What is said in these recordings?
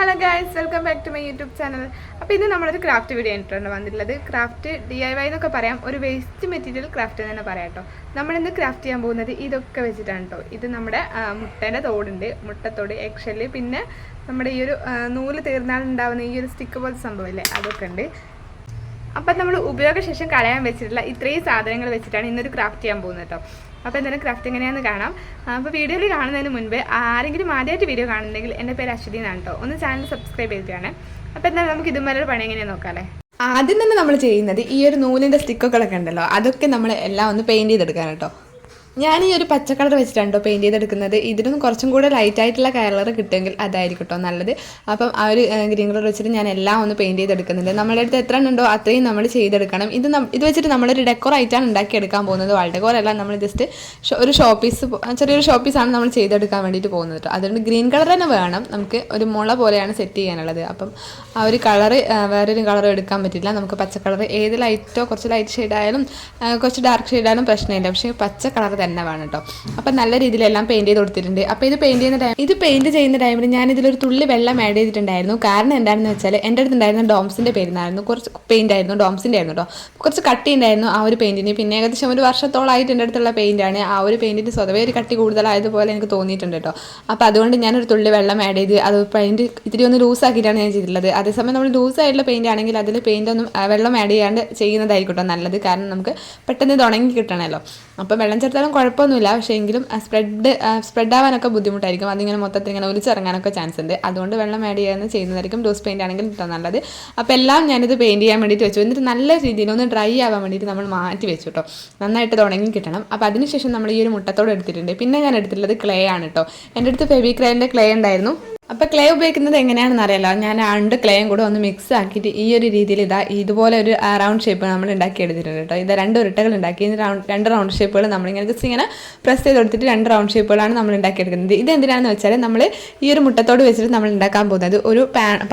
Hello guys welcome back to my YouTube channel അപ്പോൾ ഇന്ന് നമ്മളൊരു ക്രാഫ്റ്റ് വീഡിയോ ആയിട്ടാണ് വന്നിട്ടുള്ളത്. ക്രാഫ്റ്റ് ഡി ഐ വൈ എന്നൊക്കെ പറയാം. ഒരു വേസ്റ്റ് മെറ്റീരിയൽ ക്രാഫ്റ്റ് എന്ന് തന്നെ പറയാം കേട്ടോ. നമ്മളിന്ന് ക്രാഫ്റ്റ് ചെയ്യാൻ പോകുന്നത് ഇതൊക്കെ വെച്ചിട്ടാണ് കേട്ടോ. ഇത് നമ്മുടെ മുട്ടേന്റെ തോടുണ്ട്. മുട്ടത്തോട് എക്ഷൽ പിന്നെ നമ്മുടെ ഈ ഒരു നൂൽ തീർന്നാളുണ്ടാവുന്ന ഈ ഒരു സ്റ്റിക്ക് പോലത്തെ സംഭവമില്ലേ അതൊക്കെ ഉണ്ട്. അപ്പം നമ്മൾ ഉപയോഗശേഷം കളയാൻ വെച്ചിട്ടുള്ള ഇത്രയും സാധനങ്ങൾ വെച്ചിട്ടാണ് ഇന്നൊരു ക്രാഫ്റ്റ് ചെയ്യാൻ പോകുന്നത് കേട്ടോ. അപ്പോൾ എന്തായാലും ക്രാഫ്റ്റ് എങ്ങനെയാണെന്ന് കാണാം. അപ്പോൾ വീഡിയോയിൽ കാണുന്നതിന് മുൻപ് ആരെങ്കിലും ആദ്യമായിട്ട് വീഡിയോ കാണുന്നെങ്കിൽ എന്റെ പേര് അശ്വതി എന്നാണ് കേട്ടോ ഒന്ന് ചാനൽ സബ്സ്ക്രൈബ് ചെയ്തിട്ടാണ് അപ്പോൾ എന്തായാലും നമുക്ക് ഇതുവരെ പണി എങ്ങനെയാണെന്ന് നോക്കാമല്ലേ ആദ്യം തന്നെ നമ്മൾ ചെയ്യുന്നത് ഈ ഒരു നൂലിന്റെ സ്റ്റിക്കൊക്കെ ഉണ്ടല്ലോ. അതൊക്കെ നമ്മൾ എല്ലാം ഒന്ന് പെയിന്റ് ചെയ്തെടുക്കാൻ കേട്ടോ ഞാൻ ഈ ഒരു പച്ച കളർ വെച്ചിട്ടുണ്ടോ കേട്ടോ പെയിന്റ് ചെയ്തെടുക്കുന്നത്. ഇതിനൊന്നും കുറച്ചും കൂടെ ലൈറ്റ് ആയിട്ടുള്ള കളർ കിട്ടുമെങ്കിൽ അതായിരിക്കും കേട്ടോ നല്ലത്. അപ്പം ആ ഒരു ഗ്രീൻ കളർ വെച്ചിട്ട് ഞാൻ എല്ലാം ഒന്ന് പെയിന്റ് ചെയ്തെടുക്കുന്നുണ്ട്. നമ്മുടെ അടുത്ത് എത്ര ഉണ്ടോ അത്രയും നമ്മൾ ചെയ്തെടുക്കണം. ഇത് ഇത് വെച്ചിട്ട് നമ്മളൊരു ഡെക്കോർ ആയിട്ടാണ് ഉണ്ടാക്കിയെടുക്കാൻ പോകുന്നത് വാൾ ഡെക്കോർ അല്ല നമ്മൾ ജസ്റ്റ് ഒരു ഷോപ്പീസ് ചെറിയൊരു ഷോപ്പീസാണ് നമ്മൾ ചെയ്തെടുക്കാൻ വേണ്ടിയിട്ട് പോകുന്നത് കേട്ടോ അതുകൊണ്ട് ഗ്രീൻ കളർ തന്നെ വേണം. നമുക്ക് ഒരു മുള പോലെയാണ് സെറ്റ് ചെയ്യാനുള്ളത്. അപ്പം ആ ഒരു കളർ വേറൊരു കളർ എടുക്കാൻ പറ്റില്ല. നമുക്ക് പച്ച കളർ ഏത് ലൈറ്റോ കുറച്ച് ലൈറ്റ് ഷെയ്ഡായാലും കുറച്ച് ഡാർക്ക് ഷെയ്ഡായാലും പ്രശ്നമില്ല. പക്ഷേ പച്ച കളർ തന്നെ വേണം കേട്ടോ അപ്പം നല്ല രീതിയിലെല്ലാം പെയിന്റ് ചെയ്ത് കൊടുത്തിട്ടുണ്ട്. അപ്പോൾ ഇത് പെയിന്റ് ചെയ്യുന്ന ടൈം ഇത് പെയിന്റ് ചെയ്യുന്ന ടൈമിൽ ഞാൻ ഇതിലൊരു തുള്ളി വെള്ളം ആഡ് ചെയ്തിട്ടുണ്ടായിരുന്നു. കാരണം എന്താണെന്ന് വെച്ചാൽ എന്റെ അടുത്ത് ഉണ്ടായിരുന്ന ഡോംസിന്റെ പേരുന്നായിരുന്നു കുറച്ച് പെയിന്റ് ആയിരുന്നു. ഡോംസിന്റെ ആയിരുന്നു കേട്ടോ കുറച്ച് കട്ടി ഉണ്ടായിരുന്നു ആ ഒരു പെയിന്റിന് പിന്നെ ഏകദേശം ഒരു വർഷത്തോളമായിട്ട് എന്റെ അടുത്തുള്ള പെയിന്റാണ് ആ ഒരു പെയിന്റിന് സ്വതവേ ഒരു കട്ടി കൂടുതലായതുപോലെ എനിക്ക് തോന്നിയിട്ടുണ്ട് കേട്ടോ അപ്പോൾ അതുകൊണ്ട് ഞാനൊരു തുള്ളി വെള്ളം ആഡ് ചെയ്ത് അത് പെയിന്റ് ഇത്തിരി ഒന്ന് ലൂസ് ആക്കിയിട്ടാണ് ഞാൻ ചെയ്തിട്ടുള്ളത്. അതേസമയം നമ്മൾ ലൂസായിട്ടുള്ള പെയിന്റ് ആണെങ്കിൽ അതിൽ പെയിന്റ് ഒന്നും വെള്ളം ആഡ് ചെയ്യാണ്ട് ചെയ്യുന്നതായിരിക്കും നല്ലത്. കാരണം നമുക്ക് പെട്ടെന്ന് ഇത് ഉണങ്ങി കിട്ടണമല്ലോ അപ്പോൾ വെള്ളം ചേർത്താലും കുഴപ്പമൊന്നുമില്ല. പക്ഷേ എങ്കിലും സ്പ്രെഡ് സ്പ്രെഡ് ആവാനൊക്കെ ബുദ്ധിമുട്ടായിരിക്കും. അതിങ്ങനെ മൊത്തത്തിൽ ഇങ്ങനെ ഒലിച്ചിറങ്ങാനൊക്കെ ചാൻസ് ഉണ്ട്. അതുകൊണ്ട് വെള്ളം ആഡ് ചെയ്യാമെന്ന് ചെയ്യുന്നതായിരിക്കും ലൂസ് പെയിന്റ് ആണെങ്കിൽ നല്ലത്. അപ്പോൾ എല്ലാം ഞാനിത് പെയിന്റ് ചെയ്യാൻ വേണ്ടിയിട്ട് വെച്ചു. എന്നിട്ട് നല്ല രീതിയിൽ ഒന്ന് ഡ്രൈ ആവാൻ വേണ്ടിയിട്ട് നമ്മൾ മാറ്റി വെച്ചു കേട്ടോ. നന്നായിട്ട് തുടങ്ങി കിട്ടണം. അപ്പോൾ അതിനുശേഷം നമ്മൾ ഈ ഒരു മുട്ടത്തോട് എടുത്തിട്ടുണ്ട്. പിന്നെ ഞാൻ എടുത്തിട്ടുള്ളത് ക്ലേ ആണ് കേട്ടോ. എന്റെ അടുത്ത് ഫെവിക്രൈലിന്റെ ക്ലേ ഉണ്ടായിരുന്നു. അപ്പോൾ ക്ലേ ഉപയോഗിക്കുന്നത് എങ്ങനെയാണെന്ന് അറിയാലോ ഞാൻ രണ്ട് ക്ലേയും കൂടെ ഒന്ന് മിക്സ് ആക്കിയിട്ട് ഈ ഒരു രീതിയിൽ ഇതാ ഇതുപോലെ ഒരു റൗണ്ട് ഷേപ്പ് നമ്മൾ ഉണ്ടാക്കി എടുത്തിട്ടുണ്ട് കേട്ടോ. ഇത് രണ്ട് ഉരുട്ടകൾ ഉണ്ടാക്കി. റൗണ്ട് രണ്ട് റൗണ്ട് ഷേപ്പുകൾ നമ്മളിങ്ങനെ ജസ്റ്റ് ഇങ്ങനെ പ്രസ് ചെയ്ത് കൊടുത്തിട്ട് രണ്ട് റൗണ്ട് ഷേപ്പുകളാണ് നമ്മൾ ഉണ്ടാക്കിയെടുക്കുന്നത് ഇത് എന്തിനാണെന്ന് വെച്ചാൽ നമ്മൾ ഈ ഒരു മുട്ടത്തോട് വെച്ചിട്ട് നമ്മൾ ഉണ്ടാക്കാൻ പോകുന്നത്. ഒരു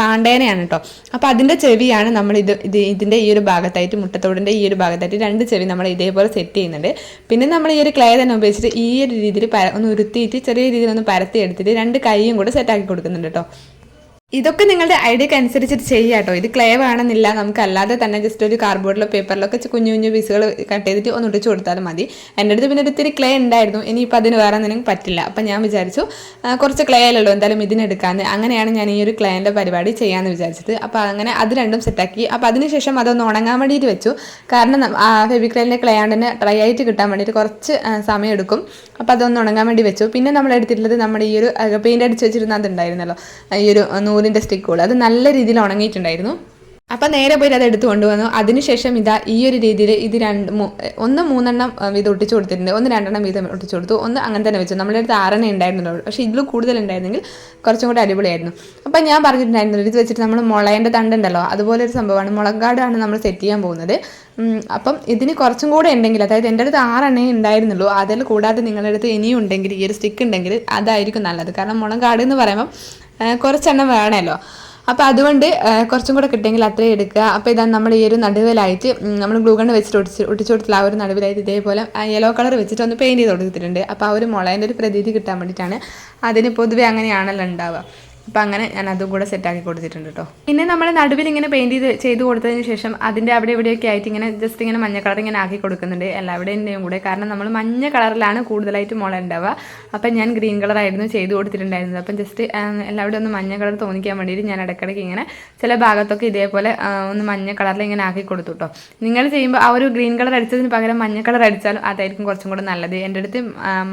പാണ്ടേനയാണ് കേട്ടോ. അപ്പോൾ അതിന്റെ ചെവിയാണ് നമ്മൾ ഇത് ഇത് ഇതിന്റെ ഈ ഒരു ഭാഗത്തായിട്ട് മുട്ടത്തോടിന്റെ ഈ ഒരു ഭാഗത്തായിട്ട് രണ്ട് ചെവി നമ്മൾ ഇതേപോലെ സെറ്റ് ചെയ്യുന്നുണ്ട്. പിന്നെ നമ്മൾ ഈ ഒരു ക്ലേ തന്നെ ഉപയോഗിച്ചിട്ട് ഈ ഒരു രീതിയിൽ ഒന്ന് ഉരുത്തിയിട്ട് ചെറിയ രീതിയിൽ ഒന്ന് പരത്തി എടുത്തിട്ട് രണ്ട് കൈയും കൂടെ സെറ്റാക്കി കൊടുക്കുന്നുണ്ട് കേട്ടോ ഇതൊക്കെ നിങ്ങളുടെ ഐഡിയക്ക് അനുസരിച്ചിട്ട് ചെയ്യുക കേട്ടോ ഇത് ക്ലേ വേണമെന്നില്ല. നമുക്ക് അല്ലാതെ തന്നെ ജസ്റ്റ് ഒരു കാർഡ്ബോർഡിലോ പേപ്പറിലോ ഒക്കെ കുഞ്ഞു കുഞ്ഞു പീസുകൾ കട്ട് ചെയ്തിട്ട് ഒന്ന് ഒട്ടിച്ച് കൊടുത്താലും മതി. എന്റെ അടുത്ത് പിന്നെ ഒത്തിരി ക്ലേ ഉണ്ടായിരുന്നു. ഇനിയിപ്പോൾ അതിന് വേറെ നിനക്ക് പറ്റില്ല. അപ്പം ഞാൻ വിചാരിച്ചു കുറച്ച് ക്ലേ അല്ലല്ലോ എന്തായാലും ഇതിനെടുക്കാമെന്ന് അങ്ങനെയാണ് ഞാൻ ഈ ഒരു ക്ലേന്റെ പരിപാടി ചെയ്യാമെന്ന് വിചാരിച്ചത്. അപ്പോൾ അങ്ങനെ അത് രണ്ടും സെറ്റാക്കി അപ്പോൾ അതിനുശേഷം അതൊന്ന് ഉണങ്ങാൻ വേണ്ടിയിട്ട് വെച്ചു. കാരണം ഫെബിക്രൈലിന്റെ ക്ലേ ആണ്ടിന് ഡ്രൈ ആയിട്ട് കിട്ടാൻ വേണ്ടിയിട്ട് കുറച്ച് സമയം എടുക്കും. അപ്പോൾ അതൊന്ന് ഉണങ്ങാൻ വേണ്ടി വെച്ചു. പിന്നെ നമ്മൾ എടുത്തിട്ടുള്ളത് നമ്മുടെ ഈ ഒരു പെയിന്റ് അടിച്ച് വെച്ചിരുന്ന അതുണ്ടായിരുന്നല്ലോ. ഈ ഒരു നൂലിന്റെ സ്റ്റിക്കുകൾ അത് നല്ല രീതിയിൽ ഉണങ്ങിയിട്ടുണ്ടായിരുന്നു. അപ്പം നേരെ പോയി അത് എടുത്ത് കൊണ്ടുവന്നു. അതിനുശേഷം ഇതാ ഈ ഒരു രീതിയിൽ ഇത് രണ്ട് ഒന്ന് മൂന്നെണ്ണം വീതം ഒട്ടിച്ചു കൊടുത്തിട്ടുണ്ട്. ഒന്ന് രണ്ടെണ്ണം വീതം ഒട്ടിച്ചു കൊടുത്തു. ഒന്ന് അങ്ങനെ തന്നെ വെച്ചു. നമ്മുടെ അടുത്ത് ആറെണ്ണം ഉണ്ടായിരുന്നുള്ളൂ പക്ഷേ ഇതിൽ കൂടുതൽ ഉണ്ടായിരുന്നെങ്കിൽ കുറച്ചും കൂടി അടിപൊളിയായിരുന്നു. അപ്പം ഞാൻ പറഞ്ഞിട്ടുണ്ടായിരുന്നു ഇത് വെച്ചിട്ട് നമ്മൾ മുളേന്റെ തണ്ടുണ്ടല്ലോ അതുപോലെ ഒരു സംഭവമാണ്. മുളകാടാണ് നമ്മൾ സെറ്റ് ചെയ്യാൻ പോകുന്നത്. അപ്പം ഇതിന് കുറച്ചും കൂടെ ഉണ്ടെങ്കിൽ അതായത് എന്റെ അടുത്ത് ആറെണ്ണേ ഉണ്ടായിരുന്നുള്ളൂ. അതിൽ കൂടാതെ നിങ്ങളുടെ അടുത്ത് ഇനിയും ഉണ്ടെങ്കിൽ ഈ ഒരു സ്റ്റിക്ക് ഉണ്ടെങ്കിൽ അതായിരിക്കും നല്ലത്. കാരണം മുളകാട് എന്ന് പറയുമ്പം കുറച്ചെണ്ണം വേണമല്ലോ. അപ്പോൾ അതുകൊണ്ട് കുറച്ചും കൂടെ കിട്ടിയെങ്കിൽ അത്രയും എടുക്കുക. അപ്പോൾ ഇതാണ് നമ്മൾ ഈ ഒരു നടുവിലായിട്ട് നമ്മൾ ഗ്ലൂ ഗണ്ണ് വെച്ചിട്ട് ഒടിച്ച് ഒട്ടിച്ചു കൊടുത്തില്ല ആ ഒരു നടുവിലായിട്ട് ഇതേപോലെ യെല്ലോ കളർ വെച്ചിട്ട് ഒന്ന് പെയിന്റ് ചെയ്ത് കൊടുത്തിട്ടുണ്ട്. അപ്പോൾ ആ ഒരു മുളേന്റെ ഒരു പ്രതീതി കിട്ടാൻ വേണ്ടിയിട്ടാണ്. അതിന് പൊതുവെ അങ്ങനെയാണല്ലോ ഉണ്ടാവുക. അപ്പോൾ അങ്ങനെ ഞാൻ അതും കൂടെ സെറ്റാക്കി കൊടുത്തിട്ടുണ്ട് കേട്ടോ പിന്നെ നമ്മൾ നടുവിൽ ഇങ്ങനെ പെയിന്റ് ചെയ്ത് ചെയ്ത് കൊടുത്തതിന് ശേഷം അതിന്റെ അവിടെ ഇവിടെയൊക്കെ ആയിട്ട് ഇങ്ങനെ ജസ്റ്റ് ഇങ്ങനെ മഞ്ഞ കളർ ഇങ്ങനെ ആക്കി കൊടുക്കുന്നുണ്ട് എല്ലാവിടെയും കൂടെ. കാരണം നമ്മൾ മഞ്ഞ കളറിലാണ് കൂടുതലായിട്ട് മുള ഉണ്ടാവുക അപ്പം ഞാൻ ഗ്രീൻ കളറായിരുന്നു ചെയ്ത് കൊടുത്തിട്ടുണ്ടായിരുന്നത്. അപ്പം ജസ്റ്റ് എല്ലാവിടെയും ഒന്ന് മഞ്ഞ കളർ തോന്നിക്കാൻ വേണ്ടിയിട്ട് ഞാൻ ഇടയ്ക്കിടയ്ക്ക് ഇങ്ങനെ ചില ഭാഗത്തൊക്കെ ഇതേപോലെ ഒന്ന് മഞ്ഞ കളറിൽ ഇങ്ങനെ ആക്കി കൊടുത്തു കേട്ടോ നിങ്ങൾ ചെയ്യുമ്പോൾ ആ ഒരു ഗ്രീൻ കളർ അടിച്ചതിന് പകരം മഞ്ഞ കളർ അടിച്ചാലും അതായിരിക്കും കുറച്ചും കൂടെ നല്ലത്. എന്റെ അടുത്ത്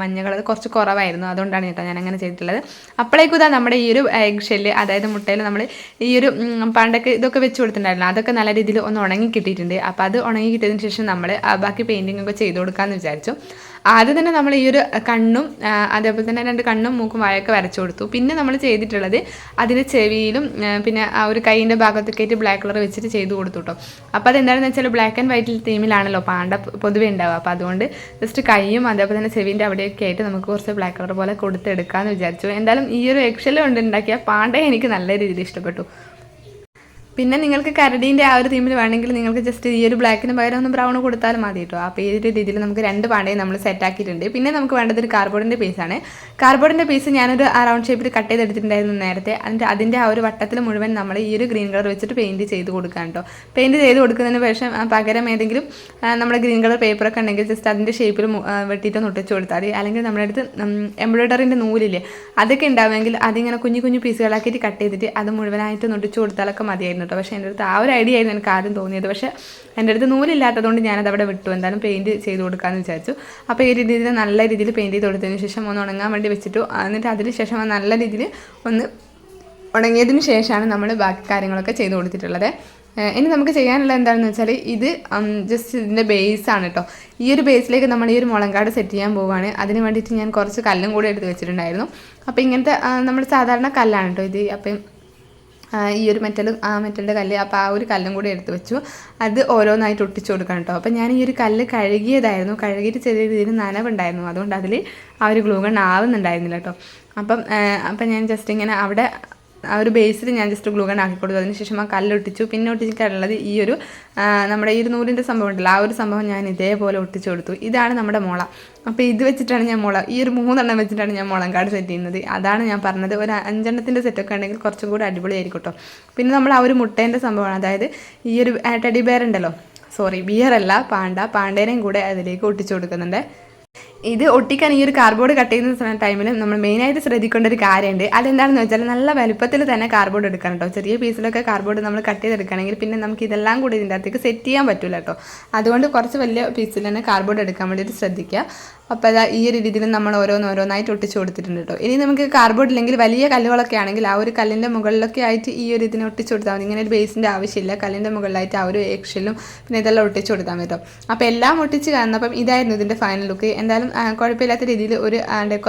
മഞ്ഞ കളർ കുറച്ച് കുറവായിരുന്നു. അതുകൊണ്ടാണ് കേട്ടോ ഞാൻ അങ്ങനെ ചെയ്തിട്ടുള്ളത്. അപ്പോഴേക്കും ഇതാ നമ്മുടെ ഈ ഒരു എഗ് ഷെല്ല് അതായത് മുട്ടയിൽ നമ്മൾ ഈ ഒരു പണ്ടൊക്കെ ഇതൊക്കെ വെച്ച് കൊടുത്തിട്ടുണ്ടായിരുന്നു അതൊക്കെ നല്ല രീതിയിൽ ഒന്ന് ഉണങ്ങി കിട്ടിയിട്ടുണ്ട്. അപ്പോൾ അത് ഉണങ്ങി കിട്ടിയതിന് ശേഷം നമ്മൾ ബാക്കി പെയിന്റിംഗ് ഒക്കെ ചെയ്ത് കൊടുക്കാമെന്ന് വിചാരിച്ചു. ആദ്യം തന്നെ നമ്മൾ ഈ ഒരു കണ്ണും അതേപോലെ തന്നെ രണ്ട് കണ്ണും മൂക്കും വായൊക്കെ വരച്ചു കൊടുത്തു. പിന്നെ നമ്മൾ ചെയ്തിട്ടുള്ളത് അതിന് ചെവിയിലും പിന്നെ ആ ഒരു കൈയിന്റെ ഭാഗത്തൊക്കെ ആയിട്ട് ബ്ലാക്ക് കളർ വെച്ചിട്ട് ചെയ്തു കൊടുത്തു കേട്ടോ അപ്പോൾ അതെന്താണെന്ന് വെച്ചാൽ ബ്ലാക്ക് ആൻഡ് വൈറ്റിൽ തീമിലാണല്ലോ പാണ്ട പൊതുവേ ഉണ്ടാവുക. അപ്പോൾ അതുകൊണ്ട് ജസ്റ്റ് കൈയും അതേപോലെ തന്നെ ചെവിന്റെ അവിടെയൊക്കെ ആയിട്ട് നമുക്ക് കുറച്ച് ബ്ലാക്ക് കളർ പോലെ കൊടുത്തെടുക്കാമെന്ന് വിചാരിച്ചു. എന്തായാലും ഈ ഒരു എക്ഷൽ കൊണ്ട് ഉണ്ടാക്കിയ പാണ്ഡയെ എനിക്ക് നല്ല രീതിയിൽ ഇഷ്ടപ്പെട്ടു. പിന്നെ നിങ്ങൾക്ക് കരടീന്റെ ആ ഒരു തീമിൽ വേണമെങ്കിൽ നിങ്ങൾക്ക് ജസ്റ്റ് ഈ ഒരു ബ്ലാക്കിന് പകരം ഒന്ന് ബ്രൗൺ കൊടുത്താലും മതി കേട്ടോ അപ്പോൾ ഈ ഒരു രീതിയിൽ നമുക്ക് രണ്ട് പാണ്ടയും നമ്മൾ സെറ്റ് ആക്കിയിട്ടുണ്ട്. പിന്നെ നമുക്ക് വേണ്ടത് ഒരു കാർബോർഡിന്റെ പീസാണ് കാർബോർഡിന്റെ പീസ് ഞാനൊരു റൗണ്ട് ഷേപ്പിൽ കട്ട് ചെയ്തെടുത്തിട്ടുണ്ടായിരുന്നു നേരത്തെ. അതിന്റെ അതിന്റെ ആ ഒരു വട്ടത്തിൽ മുഴുവൻ നമ്മൾ ഈ ഒരു ഗ്രീൻ കളർ വെച്ചിട്ട് പെയിന്റ് ചെയ്ത് കൊടുക്കാൻ കേട്ടോ പെയിന്റ് ചെയ്ത് കൊടുക്കുന്നതിന് പക്ഷേ പകരം ഏതെങ്കിലും നമ്മുടെ ഗ്രീൻ കളർ പേപ്പറൊക്കെ ഉണ്ടെങ്കിൽ ജസ്റ്റ് അതിന്റെ ഷേപ്പിൽ വെട്ടിയിട്ടൊന്ന് ഒട്ടിച്ച് കൊടുത്താൽ മതി. അല്ലെങ്കിൽ നമ്മുടെ അടുത്ത് എംബ്രോയ്ഡറിന്റെ നൂലില്ലേ അതൊക്കെ ഉണ്ടാവുമെങ്കിൽ അതിങ്ങനെ കുഞ്ഞു കുഞ്ഞു പീസുകളാക്കിയിട്ട് കട്ട് ചെയ്തിട്ട് അത് മുഴുവനായിട്ട് ഒട്ടിച്ച് കൊടുത്താലൊക്കെ മതിയായിരുന്നു കേട്ടോ. പക്ഷേ എന്റെ അടുത്ത് ആ ഒരു ഐഡിയ ആയിരുന്നു എനിക്ക് ആദ്യം തോന്നിയത്. പക്ഷേ എന്റെ അടുത്ത് നൂലില്ലാത്തതുകൊണ്ട് ഞാനത് അവിടെ വിട്ടു. എന്തായാലും പെയിന്റ് ചെയ്ത് കൊടുക്കാമെന്ന് വിചാരിച്ചു. അപ്പോൾ ഈ രീതിയിൽ നല്ല രീതിയിൽ പെയിന്റ് ചെയ്ത് കൊടുത്തതിന് ശേഷം ഒന്ന് ഉണങ്ങാൻ വേണ്ടി വെച്ചിട്ടു. എന്നിട്ട് അതിന് ശേഷം നല്ല രീതിയിൽ ഒന്ന് ഉണങ്ങിയതിന് ശേഷമാണ് നമ്മൾ ബാക്കി കാര്യങ്ങളൊക്കെ ചെയ്ത് കൊടുത്തിട്ടുള്ളത്. ഇനി നമുക്ക് ചെയ്യാനുള്ള എന്താണെന്ന് വെച്ചാൽ ഇത് ജസ്റ്റ് ഇതിന്റെ ബേസാണ് കേട്ടോ ഈ ഒരു ബേസിലേക്ക് നമ്മൾ ഈ ഒരു മുളങ്കാട് സെറ്റ് ചെയ്യാൻ പോവുകയാണ് അതിന് വേണ്ടിയിട്ട് ഞാൻ കുറച്ച് കല്ലും കൂടി എടുത്ത് വെച്ചിട്ടുണ്ടായിരുന്നു. അപ്പോൾ ഇങ്ങനത്തെ നമ്മൾ സാധാരണ കല്ലാണ് കേട്ടോ ഇത്. അപ്പം ഈ ഒരു മെറ്റലും ആ മെറ്റലിന്റെ കല്ല് അപ്പോൾ ആ ഒരു കല്ലും കൂടി എടുത്ത് വെച്ചു. അത് ഓരോന്നായിട്ട് ഒട്ടിച്ചു കൊടുക്കണം കേട്ടോ. അപ്പോൾ ഞാൻ ഈ ഒരു കല്ല് കഴുകിയതായിരുന്നു. കഴുകിയിട്ട് ചെറിയ രീതിയിൽ നനവുണ്ടായിരുന്നു. അതുകൊണ്ട് അതിൽ ആ ഒരു ഗ്ലൂഗൺ ആവുന്നുണ്ടായിരുന്നില്ല കേട്ടോ. അപ്പം അപ്പം ഞാൻ ജസ്റ്റ് ഇങ്ങനെ അവിടെ ആ ഒരു ബേസിൽ ഞാൻ ജസ്റ്റ് ഗ്ലൂ ആക്കി കൊടുത്തു. അതിനുശേഷം ആ കല്ല് ഒട്ടിച്ചു പിന്നെ ഒട്ടിച്ചിട്ടുള്ളത് ഈ ഒരു നമ്മുടെ ഈ ഒരു നൂലിന്റെ സംഭവം ഉണ്ടല്ലോ. ആ ഒരു സംഭവം ഞാൻ ഇതേപോലെ ഒട്ടിച്ചു കൊടുത്തു. ഇതാണ് നമ്മുടെ മുള. അപ്പോൾ ഇത് വെച്ചിട്ടാണ് ഞാൻ മുള ഈ ഒരു മൂന്നെണ്ണം വെച്ചിട്ടാണ് ഞാൻ മുളം കാർഡ് സെറ്റ് ചെയ്യുന്നത്. അതാണ് ഞാൻ പറഞ്ഞത്. ഒരു അഞ്ചെണ്ണത്തിന്റെ സെറ്റൊക്കെ ഉണ്ടെങ്കിൽ കുറച്ചും കൂടി അടിപൊളിയായിരിക്കും കേട്ടോ പിന്നെ നമ്മൾ ആ ഒരു മുട്ടേന്റെ സംഭവമാണ്. അതായത് ഈ ഒരു ടെഡി ബെയർ ഉണ്ടല്ലോ. സോറി ബിയർ അല്ല പാണ്ട. പാണ്ടേനെയും കൂടെ അതിലേക്ക് ഒട്ടിച്ചു കൊടുക്കുന്നുണ്ട്. ഇത് ഒട്ടിക്കാൻ ഈ ഒരു കാർഡ്ബോർഡ് കട്ട് ചെയ്യുന്ന ടൈമിൽ നമ്മൾ മെയിനായിട്ട് ശ്രദ്ധിക്കേണ്ട ഒരു കാര്യമുണ്ട്. അതെന്താണെന്ന് വെച്ചാൽ നല്ല വലുപ്പത്തിൽ തന്നെ കാർഡ്ബോർഡ് എടുക്കണം കേട്ടോ ചെറിയ പീസിലൊക്കെ കാർഡ്ബോർഡ് നമ്മൾ കട്ട് ചെയ്തെടുക്കുകയാണെങ്കിൽ പിന്നെ നമുക്ക് ഇതെല്ലാം കൂടി ഇതിന്റെ അകത്തേക്ക് സെറ്റ് ചെയ്യാൻ പറ്റില്ല കേട്ടോ അതുകൊണ്ട് കുറച്ച് വലിയ പീസിൽ തന്നെ കാർഡ്ബോർഡ് എടുക്കാൻ വേണ്ടിയിട്ട് ശ്രദ്ധിക്കുക. അപ്പോൾ അതാ ഈ ഒരു രീതിയിൽ നമ്മൾ ഓരോന്ന് ഓരോന്നായിട്ട് ഒട്ടിച്ച് കൊടുത്തിട്ടുണ്ട് കേട്ടോ ഇനി നമുക്ക് കാർഡ്ബോർഡ് ഇല്ലെങ്കിൽ വലിയ കല്ലുകളൊക്കെ ആണെങ്കിൽ ആ ഒരു കല്ലിന്റെ മുകളിലൊക്കെ ആയിട്ട് ഈ ഒരു ഇതിനെ ഒട്ടിച്ച് കൊടുത്താൽ മതി. ഇങ്ങനെ ഒരു ബേസിന്റെ ആവശ്യമില്ല. കല്ലിന്റെ മുകളിലായിട്ട് ആ ഒരു എക്ഷിലും പിന്നെ ഇതെല്ലാം ഒട്ടിച്ച് കൊടുത്താൽ മതി കേട്ടോ അപ്പോൾ എല്ലാം ഒട്ടിച്ച് കാണുന്നപ്പം ഇതായിരുന്നു ഇതിന്റെ ഫൈനൽ ലുക്ക് എന്തായാലും കുഴപ്പമില്ലാത്ത രീതിയിൽ ഒരു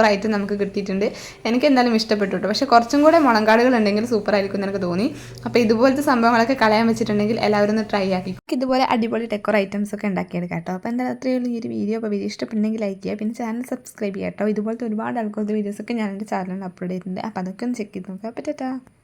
ആയിട്ട് നമുക്ക് കിട്ടിയിട്ടുണ്ട്. എനിക്ക് എന്തായാലും ഇഷ്ടപ്പെട്ടു കേട്ടോ പക്ഷേ കുറച്ചും കൂടെ മുളങ്കാടുകൾ ഉണ്ടെങ്കിൽ സൂപ്പർ ആയിരിക്കും എന്ന് എനിക്ക് തോന്നി. അപ്പോൾ ഇതുപോലത്തെ സംഭവങ്ങളൊക്കെ കളയാൻ വെച്ചിട്ടുണ്ടെങ്കിൽ എല്ലാവരും ഒന്ന് ട്രൈ ആക്കി. ഇതുപോലെ അടിപൊളി ഡെക്കോർ ഐറ്റംസ് ഒക്കെ ഉണ്ടാക്കിയെടുക്കാം കേട്ടോ അപ്പോൾ എന്തായാലും അത്രയേ ഉള്ളൂ ഈ ഒരു വീഡിയോ അപ്പോൾ വീഡിയോ ഇഷ്ടപ്പെട്ടെങ്കിൽ ലൈക്ക് ചെയ്യുക. പിന്നെ ചാനൽ സബ്സ്ക്രൈബ് ചെയ്യാം കേട്ടോ ഇതുപോലത്തെ ഒരുപാട് ആൾക്കാരുടെ വീഡിയോസൊക്കെ ഞാൻ എന്റെ ചാനലിൽ അപ്ലോഡ് ചെയ്തിട്ടുണ്ട്. അപ്പോൾ അതൊക്കെ ഒന്ന് ചെക്ക് ചെയ്ത് നോക്കാം ടാറ്റാ